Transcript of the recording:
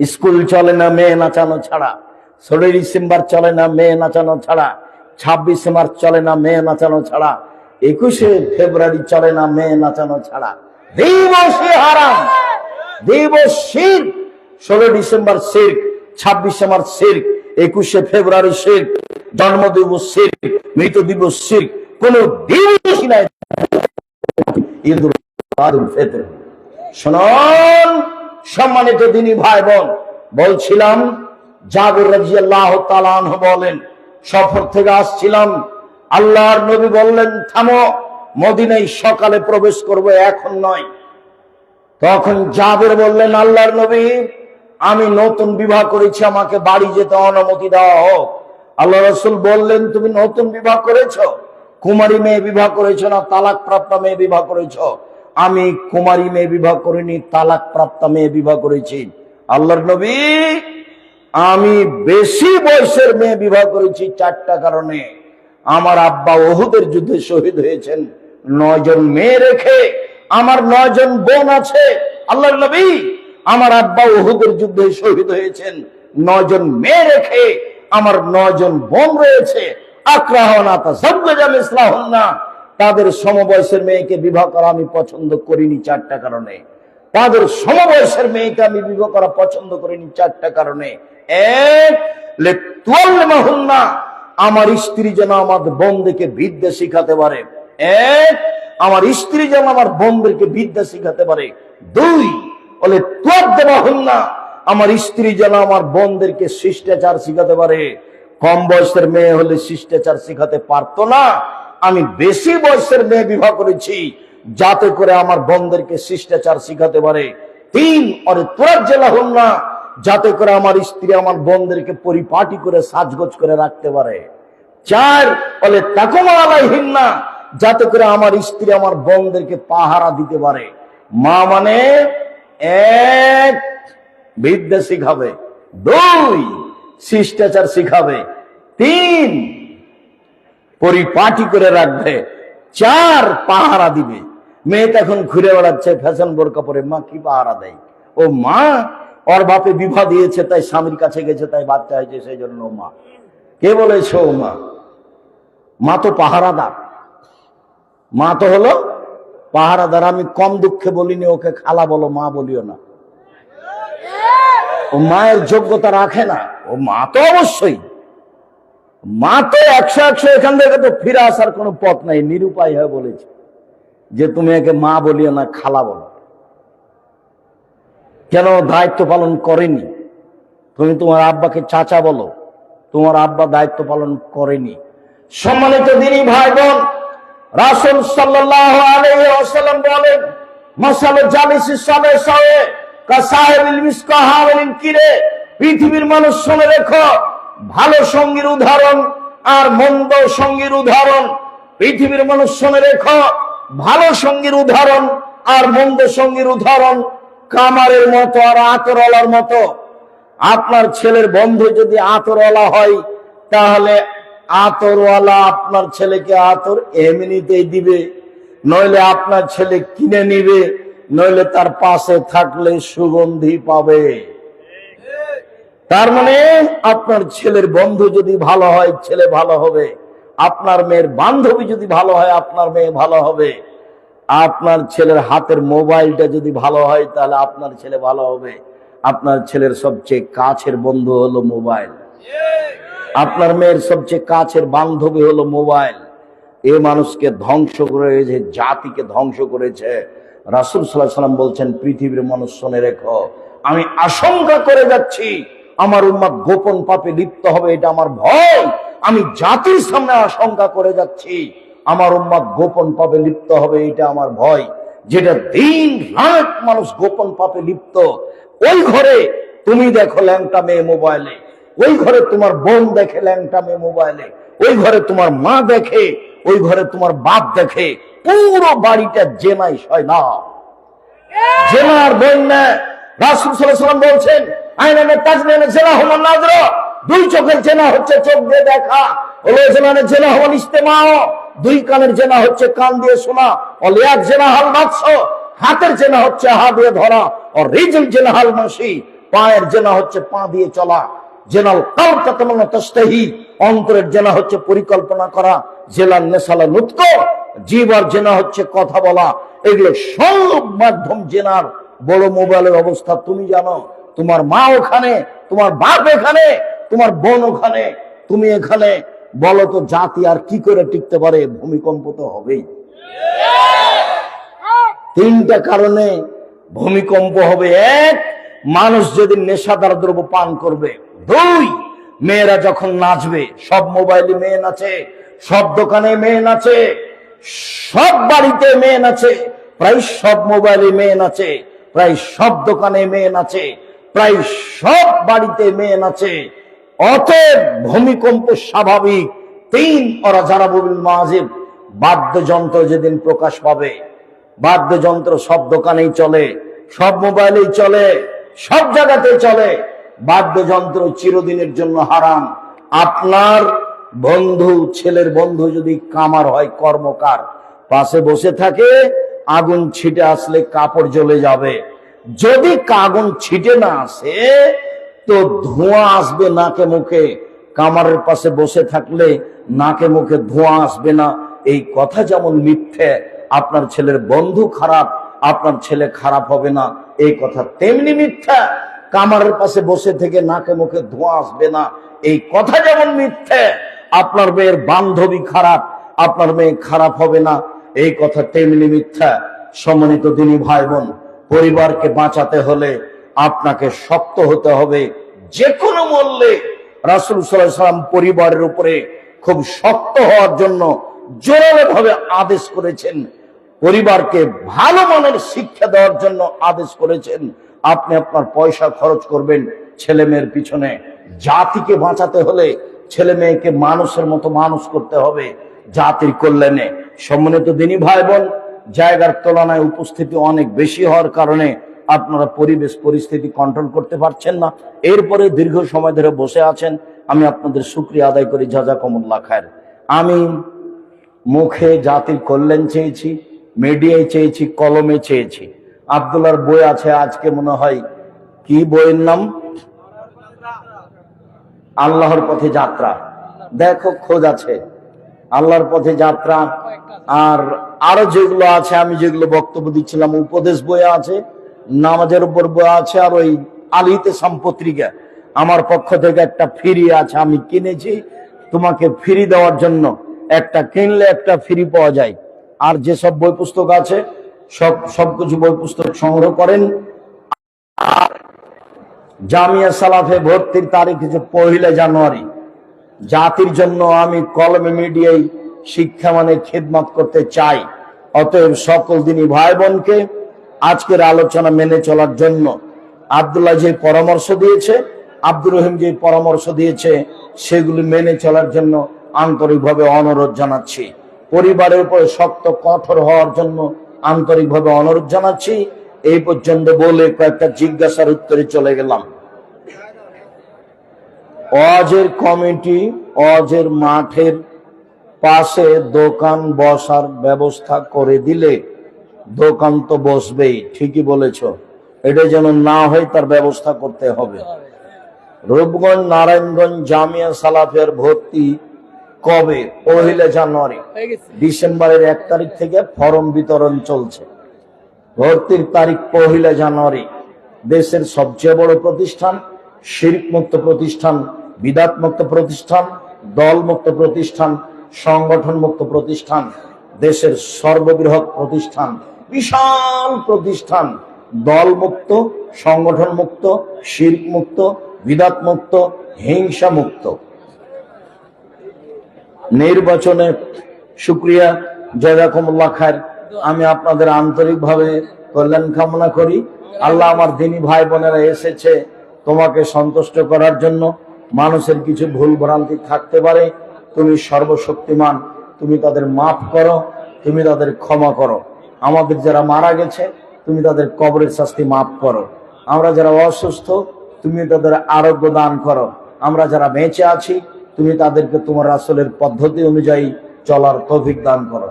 School চলে না, মেয়ে নাচানো ছাড়া। ষোলো ডিসেম্বর চলে না, মেয়ে নাচানো ছাড়া। ছাব্বিশে মার্চ চলে না, মেয়ে নাচানো ছাড়া। একুশে ফেব্রুয়ারি চলে না, মেয়ে নাচানো ছাড়া। দিবসে হারাম। দিবস শির ষোলো ডিসেম্বর শির ছাব্বিশে মার্চ শির একুশে ফেব্রুয়ারি শির জন্ম দিবস শির মৃত দিবস শির কোন দিবসই নাই। আদুল ফেতর। শুনুন। সম্মানিত দিনী ভাই বোন বলছিলাম, জাবির রাজিয়াল্লাহ তালানহ বলেন, সফর থেকে আসছিলাম, আল্লাহর নবী বললেন, থামো, মদিনায় সকালে প্রবেশ করব, এখন নয়। তখন জাবের বললেন, আল্লাহর নবী, আমি নতুন বিবাহ করেছি, আমাকে বাড়ি যেতে অনুমতি দেওয়া হোক আল্লাহ রসুল বললেন, তুমি নতুন বিবাহ করেছ? কুমারী মেয়ে বিবাহ করেছ না, তালাক প্রাপ্ত মেয়ে বিবাহ করেছ? আমি কুমারী মেয়ে বিবাহ করিনি তালাক প্রাপ্ত মেয়ে বিবাহ করেছি। আল্লাহর নবী, আমি বেশি বয়সের মেয়ে বিবাহ করেছি চারটা কারণে। আমার আব্বা ওহুদের যুদ্ধে শহীদ হয়েছেন। নয়জন মেয়ে রেখে আমার নয়জন বোন আছে। আল্লাহর নবী, আমার আব্বা ওহুদের যুদ্ধে শহীদ হয়েছেন। নয়জন মেয়ে রেখে আমার নয়জন বোন রয়েছে। আক্রাহনা তা সব্জাম ইসলাহন্না। তাদের সমবয়সের মেয়েকে বিবাহ করা আমি পছন্দ করিনি চারটা কারণে। তাদের সমবয়সের মেয়েকে আমি বিবাহ করা পছন্দ করিনি চারটা কারণে। এক আমার স্ত্রী যেন আমার বোনদেরকে বিদ্যা শিখাতে পারে। এক, আমার স্ত্রী যেন আমার বোনদেরকে বিদ্যা শিখাতে পারে। দুই বলে তোর দেওয়া না আমার স্ত্রী যেন আমার বোনদেরকে শিষ্টাচার শিখাতে পারে। কম বয়সের মেয়ে হলে শিষ্টাচার শিখাতে পারতো না। আমি বেশি বয়সের মেয়ে বিবাহ করেছি, যাতে করে আমার বোনদেরকে শিষ্টাচার শিখাতে পারে। তিন, অরে তোর জেলা হল না, যাতে করে আমার স্ত্রী আমার বোনদেরকে পরিপাটি করে সাজগোজ করে রাখতে পারে। চার বলে তাকমা আলাইহিন না, যাতে করে আমার স্ত্রী আমার বোনদেরকে পাহারা দিতে পারে। মা মানে এক, বিদ্যা শিখাবে। দুই, শিষ্টাচার শিখাবে। তিন পরিপাটি করে রাখবে, চার পাহারা দিবে। মেয়েটা এখন ঘুরে বেড়াচ্ছে, ফ্যাশন বোরকা পরে মা কি পাহারা দেয়? ও মা, ওর বাপে বিবাহ দিয়েছে, তাই স্বামীর কাছে গেছে, তাই বাচ্চা হয়েছে, সেই জন্য মা। কে বলেছে ও মা? মা তো পাহারাদার। মা তো হলো পাহারাদার, আমি কম দুঃখে বলিনি, ওকে খালা বলো, মা বলিও না। ও মায়ের যোগ্যতা রাখে না। ও মা তো অবশ্যই মা তো একশো একশো এখান থেকে তো ফিরে আসার কোনো পথ নাই, নিরুপায় হয়ে বলেছে যে তুমি একে মা বলিও না, খালা বলো। কেন দায়িত্ব পালন করেনি? তুমি তোমার আব্বাকে চাচা বলো, তোমার আব্বা দায়িত্ব পালন করেনি। সম্মানিত দিনী ভাই বোন রাসুল ওয়াসাল্লাম বলেন, মাসালে জালিসি সালে সায়ে কা সাহেবিল কিরে, পৃথিবীর মানুষ শুনে রেখো ভালো সঙ্গীর উদাহরণ আর মন্দ সঙ্গীর উদাহরণ। পৃথিবীর মানুষ শুনে রেখো, ভালো সঙ্গীর উদাহরণ আর মন্দ সঙ্গীর উদাহরণ কামারের মতো আর আতরওয়ালার মতো। আপনার ছেলের বন্ধু যদি আতরওয়ালা হয়, তাহলে আতরওয়ালা আপনার ছেলেকে আতর এমনিতেই দিবে। নইলে আপনার ছেলে কিনে নিবে, নইলে তার পাশে থাকলে সুগন্ধি পাবে। তার মানে আপনার ছেলের বন্ধু যদি ভালো হয়, ছেলে ভালো হবে। আপনার মেয়ের বান্ধবী যদি ভালো হয়, আপনার মেয়ে ভালো হবে। আপনার ছেলের হাতের মোবাইলটা যদি ভালো হয়, তাহলে আপনার ছেলে ভালো হবে। আপনার ছেলের সবচেয়ে কাছের বন্ধু হলো মোবাইল। আপনার মেয়ের সবচেয়ে কাছের বান্ধবী হলো মোবাইল। এ মানুষকে ধ্বংস করেছে, জাতিকে ধ্বংস করেছে। রাসুল সাল্লাহ সাল্লাম বলছেন, পৃথিবীর মানুষ শুনে রেখো আমি আশঙ্কা করে যাচ্ছি আমার উম্মাদ গোপন পাপে লিপ্ত হবে এটা আমার ভয়। আমি জাতির সামনে আশঙ্কা করে যাচ্ছি আমার উম্মাদ গোপন পাপে লিপ্ত হবে এটা আমার ভয়। যেটা দিন রাত মানুষ গোপন পাপে লিপ্ত। ওই ঘরে তুমি দেখো ল্যাংটা মেয়ে মোবাইলে। ওই ঘরে তোমার বোন দেখে ল্যাংটা মেয়ে মোবাইলে। ওই ঘরে তোমার মা দেখে ওই ঘরে তোমার বাপ দেখে। পুরো বাড়িটা জেনাই হয় না। জেনার বন্যা রাসুল সাল্লাম বলছেন আইনানে তাজনানে জেনা হমান নাজর। দুই চোখের জেনা হচ্ছে চোখ দিয়ে দেখা। হলো জেনানে জেনা হমান ইস্তেমাও। দুই কানের জেনা হচ্ছে কান দিয়ে শোনা। অলিয়াক জেনা হাল মাছ হাতের জেনা হচ্ছে হাত দিয়ে ধরা। ও রিজল জেনা হাল মাসি পায়ের জেনা হচ্ছে পা দিয়ে চলা। জেনাল কালকা তেমন তস্তাহি। অন্তরের জেনা হচ্ছে পরিকল্পনা করা। জেলার নেশালা নুৎক জীবর জেনা হচ্ছে কথা বলা। এগুলো সব মাধ্যম জেনার। বড় মোবাইলের অবস্থা তুমি জানো। তোমার মা ওখানে, তোমার বাপ এখানে, তোমার বোন ওখানে, তুমি এখানে, বলো তো জাতি আর কি করে টিকতে পারে? ভূমিকম্প তো হবেই। তিনটা কারণে ভূমিকম্প হবে। এক, মানুষ যদি নেশাদার দ্রব্য পান করবে। দুই, মেয়েরা যখন নাচবে, সব মোবাইলে মেয়ে নাচে, সব দোকানে মেয়ে নাচে, সব বাড়িতে মেয়ে নাচে, প্রায় সব মোবাইলে মেয়ে নাচে, প্রায় সব দোকানে মেয়ে নাচে প্রায় সব বাড়িতে মেয়ে নাচে। অতএব ভূমিকম্প স্বাভাবিক। তিন ওরা যারা বলবেন মাজিব বাদ্যযন্ত্র যেদিন প্রকাশ পাবে, বাদ্যযন্ত্র সব দোকানেই চলে, সব মোবাইলেই চলে, সব জায়গাতেই চলে। বাদ্যযন্ত্র চিরদিনের জন্য হারাম। আপনার বন্ধু, ছেলের বন্ধু যদি কামার হয়, কর্মকার, পাশে বসে থাকে, আগুন ছিটে আসলে কাপড় জ্বলে যাবে। যদি আগুন ছিটে না আসে, তো ধোঁয়া আসবে নাকে মুখে। কামারের পাশে বসে থাকলে নাকে মুখে ধোঁয়া আসবে না। এই কথা যেমন মিথ্যে, আপনার ছেলের বন্ধু খারাপ, আপনার ছেলে খারাপ হবে না। এই কথা তেমনি মিথ্যা, কামারের পাশে বসে থেকে নাকে মুখে ধোঁয়া আসবে না। এই কথা যেমন মিথ্যে, আপনার মেয়ের বান্ধবী খারাপ, আপনার মেয়ে খারাপ হবে না। এই কথা তেমনি মিথ্যা। সম্মানিত দিনী ভাই বোন পরিবারকে বাঁচাতে হলে আপনাকে শক্ত হতে হবে। যে কোনো মূল্যে রাসুল সাল্লাম পরিবারের উপরে খুব শক্ত হওয়ার জন্য জোরালো ভাবে আদেশ করেছেন। পরিবারকে ভালো মানের শিক্ষা দেওয়ার জন্য আদেশ করেছেন। আপনি আপনার পয়সা খরচ করবেন ছেলে মেয়ের পিছনে। জাতিকে বাঁচাতে হলে ছেলে মেয়েকে মানুষের মতো মানুষ করতে হবে। জাতির কল্যাণে। সম্মানিত দিনী ভাই বোন জায়গার তুলনায় উপস্থিতি অনেক বেশি হওয়ার কারণে আপনারা পরিবেশ পরিস্থিতি কন্ট্রোল করতে পারছেন না। এরপরে দীর্ঘ সময় ধরে বসে আছেন। আমি আপনাদের শুক্রিয়া আদায় করি। জাজাকমুল্লা খায়ের। আমি মুখে জাতির কল্যাণ চেয়েছি মিডিয়ায় চেয়েছি, কলমে চেয়েছি। আবদুল্লার বই আছে, আজকে মনে হয় কি বইয়ের নাম? আল্লাহর পথে যাত্রা। দেখো, খোঁজ আছে। আল্লাহর পথে যাত্রা আর আরও যেগুলো আছে, আমি যেগুলো বক্তব্য দিচ্ছিলাম, উপদেশ বই আছে, নামাজের উপর বই আছে, আর ওই আলিতে সম্পত্রিকা আমার পক্ষ থেকে একটা ফ্রি আছে, আমি কিনেছি। তোমাকে ফ্রি দেওয়ার জন্য একটা কিনলে একটা ফ্রি পাওয়া যায়। আর যেসব বই পুস্তক আছে, সব সবকিছু বই পুস্তক সংগ্রহ করেন। আর জামিয়া সালাফে ভর্তির তারিখ হচ্ছে পহিলা জানুয়ারি। জাতির জন্য আমি কলমে মিডিয়ায় শিক্ষা মানে খেদমত করতে চাই। অতএব সকল দিনই ভাই বোনকে আজকের আলোচনা মেনে চলার জন্য আবদুল্লাহ যে পরামর্শ দিয়েছে, আব্দুর রহিম যে পরামর্শ দিয়েছে, সেগুলি মেনে চলার জন্য আন্তরিকভাবে অনুরোধ জানাচ্ছি। পরিবারের উপরে শক্ত কঠোর হওয়ার জন্য আন্তরিকভাবে অনুরোধ জানাচ্ছি। এই পর্যন্ত বলে কয়েকটা জিজ্ঞাসার উত্তরে চলে গেলাম। অজের কমিটি, অজের মাঠের পাশে দোকান বসার ব্যবস্থা করে দিলে দোকান তো বসবেই ঠিকই বলেছ। এটা যেন না হয় তার ব্যবস্থা করতে হবে। রূপগঞ্জ নারায়ণগঞ্জ জামিয়া সালাফের ভর্তি কবে? পহিলা জানুয়ারি। ডিসেম্বরের এক তারিখ থেকে ফর্ম বিতরণ চলছে। ভর্তির তারিখ পহিলা জানুয়ারি। দেশের সবচেয়ে বড় প্রতিষ্ঠান শিল্প মুক্ত প্রতিষ্ঠান বিদাত মুক্ত প্রতিষ্ঠান দল মুক্ত প্রতিষ্ঠান সংগঠন মুক্ত প্রতিষ্ঠান, দেশের সর্ববৃহৎ প্রতিষ্ঠান, বিশাল প্রতিষ্ঠান দল মুক্ত সংগঠন মুক্ত শিল্প মুক্ত বিদাত মুক্ত হিংসা মুক্ত নির্বাচনে সুক্রিয়া জয়াকুমুল্লাহ খায়ের। আমি আপনাদের আন্তরিকভাবে কল্যাণ কামনা করি। আল্লাহ আমার দিনী ভাই বোনেরা এসেছে তোমাকে সন্তুষ্ট করার জন্য। মানুষের কিছু ভুল ভ্রান্তি থাকতে পারে। তুমি সর্বশক্তিমান, তুমি তাদের মাফ করো, তুমি তাদের ক্ষমা করো। আমাদের যারা মারা গেছে, তুমি তাদের কবরের শাস্তি মাফ করো। আমরা যারা অসুস্থ, তুমি তাদের আরোগ্য দান করো। আমরা যারা বেঁচে আছি, তুমি তাদেরকে তোমার আসলের পদ্ধতি অনুযায়ী চলার তৌফিক দান করো।